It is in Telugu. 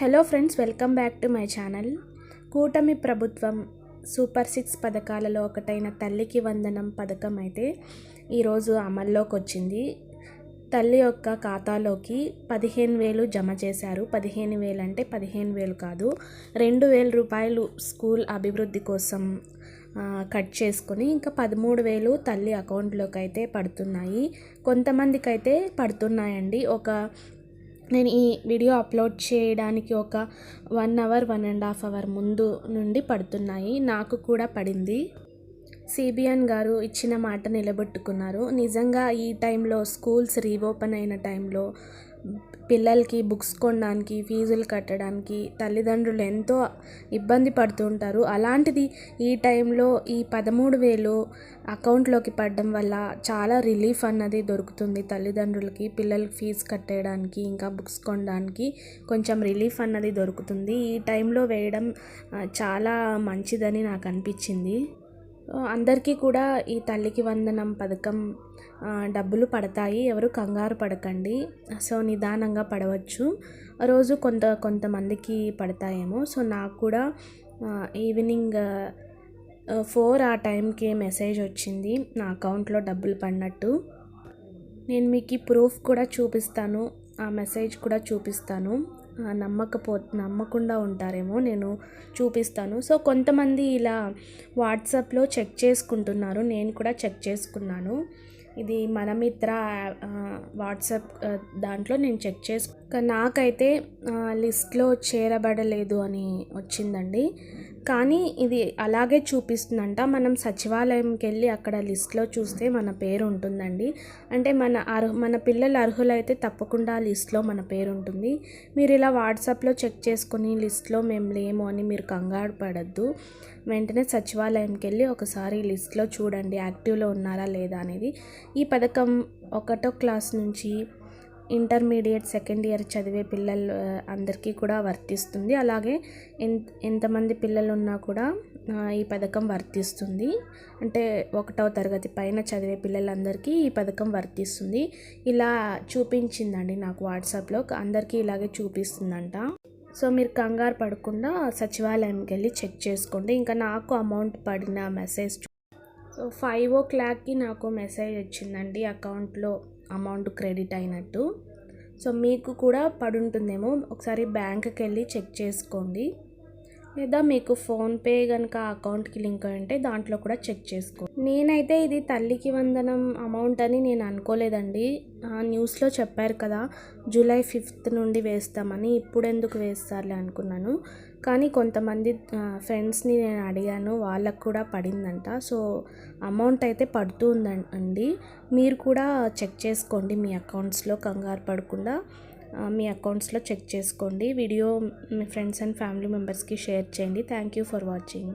Hello friends welcome back to my channel. కూటమి ప్రభుత్వం సూపర్ సిక్స్ పథకాలలో ఒకటైన తల్లికి వందనం పథకం అయితే ఈరోజు అమల్లోకి వచ్చింది తల్లి యొక్క ఖాతాలోకి పదిహేను వేలు జమ చేశారు. పదిహేను వేలు అంటే పదిహేను వేలు కాదు రెండు వేల రూపాయలు స్కూల్ అభివృద్ధి కోసం కట్ చేసుకొని ఇంకా పదమూడు వేలు తల్లి అకౌంట్లోకి అయితే పడుతున్నాయి. కొంతమందికి అయితే పడుతున్నాయండి. ఒక నేను ఈ వీడియో అప్లోడ్ చేయడానికి ఒక one hour one and half hour ముందు నుండి పడుతున్నాయి. నాకు కూడా పడింది. సిబిఎన్ గారు ఇచ్చిన మాట నిలబెట్టుకున్నారు. నిజంగా ఈ టైంలో స్కూల్స్ రీఓపెన్ అయిన టైంలో పిల్లలకి బుక్స్ కొనడానికి ఫీజులు కట్టడానికి తల్లిదండ్రులు ఎంతో ఇబ్బంది పడుతుంటారు అలాంటిది ఈ టైంలో ఈ పదమూడు వేలు అకౌంట్లోకి పడడం వల్ల చాలా రిలీఫ్ అన్నది దొరుకుతుంది తల్లిదండ్రులకి పిల్లలకి ఫీజు కట్టేయడానికి ఇంకా బుక్స్ కొనడానికి కొంచెం రిలీఫ్ అన్నది దొరుకుతుంది. ఈ టైంలో వేయడం చాలా మంచిదని నాకు అనిపించింది. అందరికీ కూడా ఈ తల్లికి వందనం పథకం డబ్బులు పడతాయి. ఎవరు కంగారు పడకండి. సో నిదానంగా పడవచ్చు. రోజు కొంత కొంతమందికి పడతాయేమో. సో నాకు కూడా ఈవినింగ్ ఫోర్ ఆ టైంకి మెసేజ్ వచ్చింది. నా అకౌంట్లో డబ్బులు పడినట్టు. నేను మీకు ప్రూఫ్ కూడా చూపిస్తాను. ఆ మెసేజ్ కూడా చూపిస్తాను. నమ్మకపో నమ్మకుండా ఉంటారేమో నేను చూపిస్తాను. సో కొంతమంది ఇలా వాట్సాప్లో చెక్ చేసుకుంటున్నారు. నేను కూడా చెక్ చేసుకున్నాను. ఇది మన మిత్ర వాట్సాప్ దాంట్లో నేను చెక్ చేసుకు నాకైతే లిస్ట్లో చేరబడలేదు అని వచ్చిందండి. కానీ ఇది అలాగే చూపిస్తుందంట. మనం సచివాలయంకి వెళ్ళి అక్కడ లిస్ట్లో చూస్తే మన పేరు ఉంటుందండి. అంటే మన అర్హ మన పిల్లలు అర్హులైతే తప్పకుండా ఆ లిస్ట్లో మన పేరు ఉంటుంది. మీరు ఇలా వాట్సాప్లో చెక్ చేసుకుని లిస్ట్లో మేము లేము అని మీరు కంగారు పడద్దు. వెంటనే సచివాలయంకి వెళ్ళి ఒకసారి లిస్ట్లో చూడండి యాక్టివ్లో ఉన్నారా లేదా అనేది. ఈ పథకం ఒకటో క్లాస్ నుంచి ఇంటర్మీడియట్ సెకండ్ ఇయర్ చదివే పిల్లలు అందరికీ కూడా వర్తిస్తుంది. అలాగే ఎంత ఎంతమంది పిల్లలు ఉన్నా కూడా ఈ పథకం వర్తిస్తుంది. అంటే ఒకటవ తరగతి పైన చదివే పిల్లలందరికీ ఈ పథకం వర్తిస్తుంది. ఇలా చూపించిందండి నాకు వాట్సాప్లో. అందరికీ ఇలాగే చూపిస్తుందంట. సో మీరు కంగారు పడకుండా సచివాలయంకి వెళ్ళి చెక్ చేసుకోండి. ఇంకా నాకు అమౌంట్ పడిన మెసేజ్ సో ఫైవ్ ఓ క్లాక్కి నాకు మెసేజ్ వచ్చిందండి అకౌంట్లో. అమౌంట్ క్రెడిట్ అయినట్టు. సో మీకు కూడా పడుంటుందేమో. ఒకసారి బ్యాంక్కి వెళ్ళి చెక్ చేసుకోండి. లేదా మీకు ఫోన్పే కనుక అకౌంట్కి లింక్ అంటే దాంట్లో కూడా చెక్ చేసుకో. నేనైతే ఇది తల్లికి వందనం అమౌంట్ అని నేను అనుకోలేదండి. ఆ, న్యూస్లో చెప్పారు కదా జూలై ఫిఫ్త్ నుండి వేస్తామని ఇప్పుడు ఎందుకు వేస్తారులే అనుకున్నాను. కానీ కొంతమంది ఫ్రెండ్స్ని నేను అడిగాను వాళ్ళకు కూడా పడిందంట. సో అమౌంట్ అయితే పడుతుందండి మీరు కూడా చెక్ చేసుకోండి మీ అకౌంట్స్లో కంగారు పడకుండా. మీ అకౌంట్స్లో చెక్ చేసుకోండి. వీడియో మీ ఫ్రెండ్స్ అండ్ ఫ్యామిలీ మెంబర్స్కి షేర్ చేయండి. Thank you for watching.